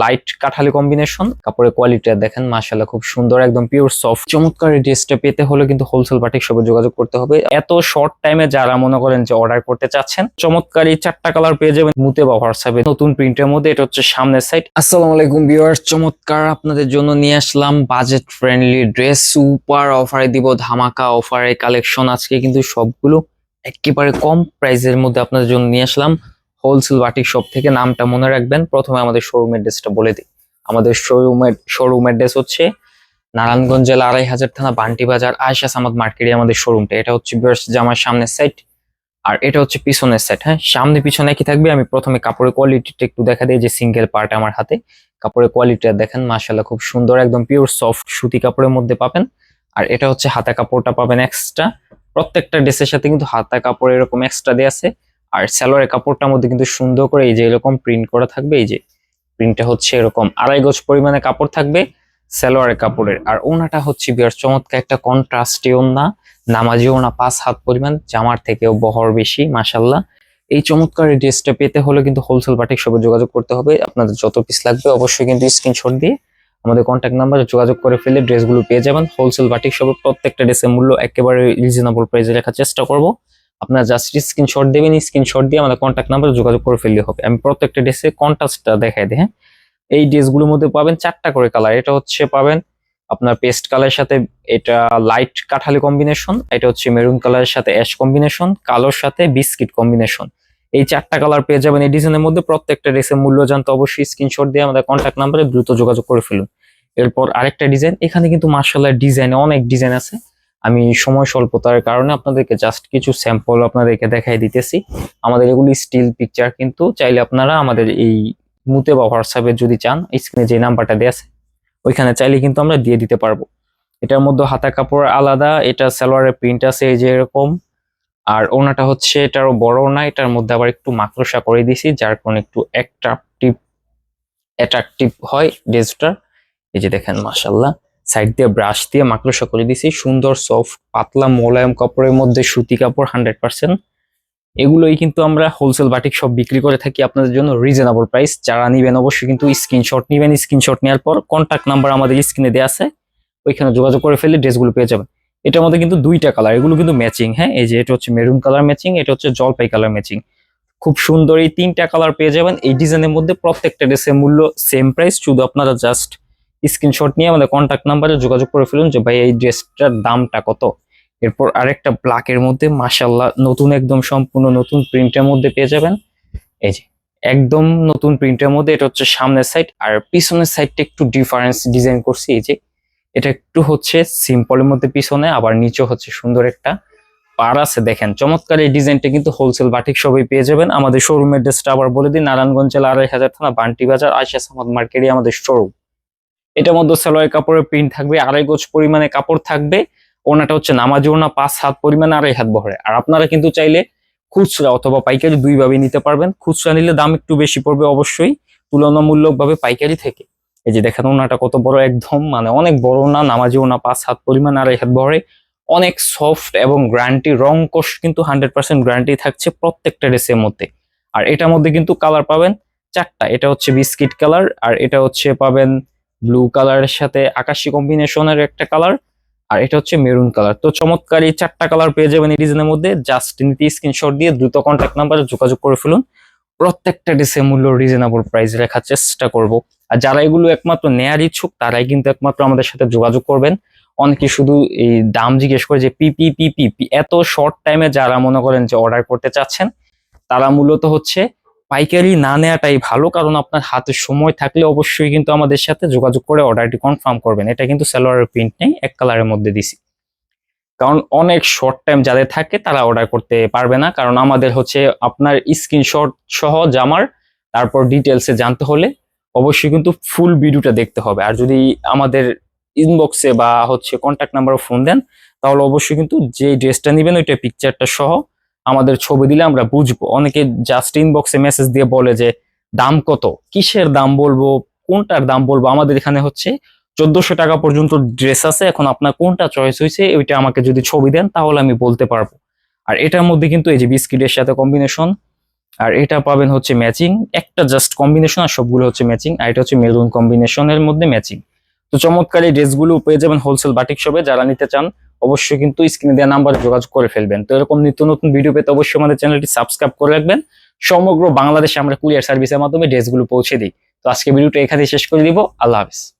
Light কাঠালি combination কাপড়ের quality দেখেন মাশাল্লাহ খুব সুন্দর, একদম পিওর সফট চমৎকার ড্রেসটা পেতে হলে কিন্তু হোলসেল বাটিক শপে যোগাযোগ করতে হবে। এত শর্ট টাইমে যারা মনে করেন যে অর্ডার করতে চাচ্ছেন, চমৎকার এই চারটা কালার পেয়ে যাবেন মুতে বা হোয়াটসঅ্যাপে নতুন প্রিন্টের মধ্যে, এটা হচ্ছে সামনের সাইড আসসালামু আলাইকুম ভিউয়ার্স চমৎকার আপনাদের জন্য নিয়ে আসলাম বাজেট ফ্রেন্ডলি ড্রেস সুপার অফারে দিব, ধামাকা অফারে কালেকশন আজকে কিন্তু সবগুলো একেবারে কম প্রাইসের মধ্যে আপনাদের জন্য নিয়ে আসলাম। হোলসেল বাটিক শপ থেকে নামটা মনে রাখবেন। প্রথমে আমাদের শোরুম অ্যাড্রেসটা বলে দিই। আমাদের শোরুমের শোরুম অ্যাড্রেস হচ্ছে নারায়ণগঞ্জ জেলা আড়াই হাজার থানা বান্টি বাজার আয়সা সামাদ মার্কেটে আমাদের শোরুমটা এটা হচ্ছে জামার সামনের সাইড আর এটা হচ্ছে পিছনের সাইড হ্যাঁ? সামনে পিছনে কি থাকবে? আমি প্রথমে কাপড়ের কোয়ালিটিটা একটু দেখা দিই যে সিঙ্গেল পার্ট আমার হাতে। কাপড়ের কোয়ালিটিটা দেখেন মাশাল্লাহ খুব সুন্দর, একদম পিওর সফট সুতি কাপড়ের মধ্যে পাবেন। আর এটা হচ্ছে হাতা কাপড়টা পাবেন এক্সট্রা প্রত্যেকটা ড্রেসের সাথে কিন্তু হাতা কাপড় এরকম এক্সট্রা দেওয়া আছে। আর স্যালোয়ারের কাপড়টার মধ্যে কিন্তু সুন্দর করে এই যে এরকম প্রিন্ট করা থাকবে, এই যে প্রিন্টটা হচ্ছে এরকম আড়াই গজ পরিমাণে কাপড় থাকবে স্যালোয়ারের কাপড়ের। আর ওনাটা হচ্ছে বিয়ার চমৎকার একটা কন্ট্রাস্টে ওনা নামাজি ওনা পাঁচ হাত পরিমাণ, জামার থেকেও বহর বেশি মাসাল্লাহ এই চমৎকার ড্রেসটা পেতে হলে কিন্তু হোলসেল বাটিক সবে যোগাযোগ করতে হবে। আপনাদের যত পিস লাগবে অবশ্যই কিন্তু স্ক্রিনশট দিয়ে আমাদের কন্ট্যাক্ট নাম্বারে যোগাযোগ করে ফেলে ড্রেসগুলো পেয়ে যাবেন। হোলসেল বাটিক সবে প্রত্যেকটা ড্রেসের মূল্য একেবারে রিজনেবল প্রাইসে রাখার চেষ্টা করব। আপনারা জাস্ট স্ক্রিনশট দেবেন স্ক্রিনশট দিয়ে আমাদের কন্ট্যাক্ট নাম্বারে যোগাযোগ করে ফেললে হবে। আমি প্রত্যেকটা ড্রেসে কন্ট্রাস্টটা দেখাই দিই হ্যাঁ? এই ড্রেসগুলোর মধ্যে পাবেন চারটা করে কালার এটা হচ্ছে পাবেন আপনার পেস্ট কালারের সাথে, এটা লাইট কাঠালি কম্বিনেশন এটা হচ্ছে মেরুন কালারের সাথে অ্যাশ কম্বিনেশন কালোর সাথে বিস্কিট কম্বিনেশন এই চারটা কালার পেয়ে যাবেন এই ডিজাইনের মধ্যে। প্রত্যেকটা ড্রেসের মূল্য জানতে অবশ্যই স্ক্রিনশট দিয়ে আমাদের কন্ট্যাক্ট নাম্বারে দ্রুত যোগাযোগ করে ফেলুন। এরপর আরেকটা ডিজাইন এখানে কিন্তু মার্শাল্লাহ ডিজাইনে অনেক ডিজাইন আছে। আমি সময় স্বল্পতার কারণে আপনাদেরকে জাস্ট কিছু স্যাম্পল আপনাদেরকে দেখাই দিতেছি। আমাদের এগুলি স্টিল পিকচার কিন্তু চাইলে আপনারা আমাদের এই মুতে বা হোয়াটসঅ্যাপে যদি চান স্ক্রিনে যে নাম্বারটা দেওয়া আছে, ওইখানে চাইলে কিন্তু আমরা দিয়ে দিতে পারব। এটার মধ্যে হাতা কাপড় আলাদা, এটা সালোয়ারের প্রিন্ট আছে এই যে এরকম। আর ওনাটা হচ্ছে, এটারও বড় না এটার মধ্যে আবার একটু মাকড়সা করে দিছি, যার কারণে একটু অ্যাট্রাকটিভ অ্যাট্রাকটিভ হয় ড্রেসটার এই যে দেখেন মাসাল্লাহ সাইড দিয়ে ব্রাশ দিয়ে মাকড়সা করে দিছি সুন্দর সফট পাতলা মোলায়েম কাপড়ের মধ্যে সুতি কাপড় হান্ড্রেড পার্সেন্ট এগুলোই কিন্তু আমরা হোলসেল বাটিক সব বিক্রি করে থাকি আপনাদের জন্য রিজনেবল প্রাইস যারা নিবেন অবশ্যই কিন্তু স্ক্রিনশট নিবেন। স্ক্রিনশট নেওয়ার পর কন্ট্যাক্ট নাম্বার আমাদের স্ক্রিনে দেওয়া আছে। ওইখানে যোগাযোগ করে ফেললে ড্রেসগুলো পেয়ে যাবেন। এটার মধ্যে কিন্তু দুইটা কালার এগুলো কিন্তু ম্যাচিং হ্যাঁ? এই যে এটা হচ্ছে মেরুন কালার ম্যাচিং এটা হচ্ছে জলপাই কালার ম্যাচিং খুব সুন্দর এই তিনটা কালার পেয়ে যাবেন। এই ডিজাইনের মধ্যে প্রত্যেকটা ড্রেসের মূল্য সেম প্রাইস শুধু আপনারা জাস্ট স্ক্রিনশট নিয়ে আমাদের কন্ট্যাক্ট নাম্বারে যোগাযোগ করে ফেলুন যে, ভাই, এই ড্রেসটার দামটা কত? এরপর আরেকটা ব্ল্যাকের মধ্যে মাসাল্লাহ নতুন একদম সম্পূর্ণ নতুন প্রিন্টের মধ্যে পেয়ে যাবেন। এই যে, একদম নতুন প্রিন্টের মধ্যে, এটা হচ্ছে সামনের সাইড আর পিছনের সাইডটা একটু ডিফারেন্স ডিজাইন করছি। এই যে, এটা একটু হচ্ছে সিম্পলের মধ্যে পিছনে, আবার নিচে হচ্ছে সুন্দর একটা পার আছে, দেখেন। চমৎকার এই ডিজাইনটা কিন্তু হোলসেল বাটিক সবই পেয়ে যাবেন। আমাদের শোরুম অ্যাড্রেসটা আবার বলে দিই, নারায়ণগঞ্জ জেলা আড়াই হাজার থানা, বান্টি বাজার আয়সা সামাদ মার্কেটে আমাদের শোরুম এটার মধ্যে সালোয়ার কাপড়ের প্রিন্ট থাকবে, আড়াই গোজ পরিমাণে কাপড় থাকবে। ওনাটা হচ্ছে নামাজি ওনা পাঁচ হাত পরিমাণে আড়াই হাত বহরে। আর আপনারা কিন্তু চাইলে খুচরা অথবা পাইকারি দুইভাবে নিতে পারবেন। খুচরা নিলে দাম একটু বেশি পড়বে অবশ্যই তুলনামূলক ভাবে পাইকারি থেকে। এই যে দেখেন ওনাটা কত বড় একদম মানে অনেক বড় না, নামাজি ওনা পাঁচ হাত পরিমাণ আড়াই হাত বহরে। অনেক সফট এবং গ্যারান্টি, রং কোষ কিন্তু হান্ড্রেড পার্সেন্ট গ্যারান্টি থাকছে প্রত্যেকটা ড্রেসের মধ্যে। আর এটার মধ্যে কিন্তু কালার পাবেন চারটা, এটা হচ্ছে বিস্কিট কালার, আর এটা হচ্ছে পাবেন ব্লু কালারের সাথে আকাশি কম্বিনেশনের একটা কালার আর এটা হচ্ছে মেরুন কালার তো চমৎকার এই চারটা কালার পেয়ে যাবেন এই ডিজাইনের মধ্যে। জাস্ট নিতে স্ক্রিনশট দিয়ে দ্রুত কন্ট্যাক্ট নাম্বারে যোগাযোগ করে ফেলুন। প্রত্যেকটা ড্রেসের মূল্য রিজনেবল প্রাইস রাখার চেষ্টা করব। আর যারা এগুলো একমাত্র নেয়ার ইচ্ছুক, তারাই কিন্তু একমাত্র আমাদের সাথে যোগাযোগ করবেন। অনেকে শুধু এই দাম জিজ্ঞেস করে যে পিপি পিপি এত শর্ট টাইমে যারা মনে করেন যে অর্ডার করতে চাচ্ছেন, তারা মূলত হচ্ছে পাইকারি না নেওয়াটাই ভালো, কারণ আপনার হাতে সময় থাকলে অবশ্যই কিন্তু আমাদের সাথে যোগাযোগ করে অর্ডারটি কনফার্ম করবেন। এটা কিন্তু সালোয়ারের প্রিন্ট নেই, এক কালারের মধ্যে দিছি। কারণ অনেক শর্ট টাইম যাদের থাকে, তারা অর্ডার করতে পারবে না, কারণ আমাদের হচ্ছে আপনার স্ক্রিনশট সহ জামার, তারপর ডিটেলসে জানতে হলে অবশ্যই কিন্তু ফুল ভিডিওটা দেখতে হবে। আর যদি আমাদের ইনবক্সে বা হচ্ছে কন্ট্যাক্ট নাম্বারে ফোন দেন, তাহলে অবশ্যই কিন্তু যে ড্রেসটা নেবেন, ওইটা পিকচারটা সহ আমাদের ছবি দিলে আমরা বুঝব। অনেকে জাস্ট ইনবক্সে মেসেজ দিয়ে বলে যে, দাম কত? কিসের দাম বলব? কোনটার দাম বলব? আমাদের এখানে হচ্ছে চোদ্দশো টাকা পর্যন্ত ড্রেস আছে। এখন আপনার কোনটা চয়েস হয়েছে, ওইটা আমাকে যদি ছবি দেন, তাহলে আমি বলতে পারব। আর এটার মধ্যে কিন্তু এই যে বিস্কিটের সাথে কম্বিনেশন আর এটা পাবেন হচ্ছে ম্যাচিং একটা জাস্ট কম্বিনেশন আর সবগুলো হচ্ছে ম্যাচিং আর এটা হচ্ছে মেরুন কম্বিনেশনের মধ্যে ম্যাচিং তো চমৎকার এই ড্রেসগুলো পেয়ে যাবেন হোলসেল বাটিক শপে যারা নিতে চান অবশ্যই কিন্তু স্ক্রিনে দেওয়া নাম্বারে যোগাযোগ করে ফেলবেন। তো এরকম নিত্য নতুন ভিডিও পেতে অবশ্যই আমাদের চ্যানেলটি সাবস্ক্রাইব করে রাখবেন। সমগ্র বাংলাদেশে আমরা কুরিয়ার সার্ভিসের মাধ্যমে ড্রেসগুলো পৌঁছে দিই। তো আজকে ভিডিওটা এখানে শেষ করে দিব। আল্লাহ হাফিজ।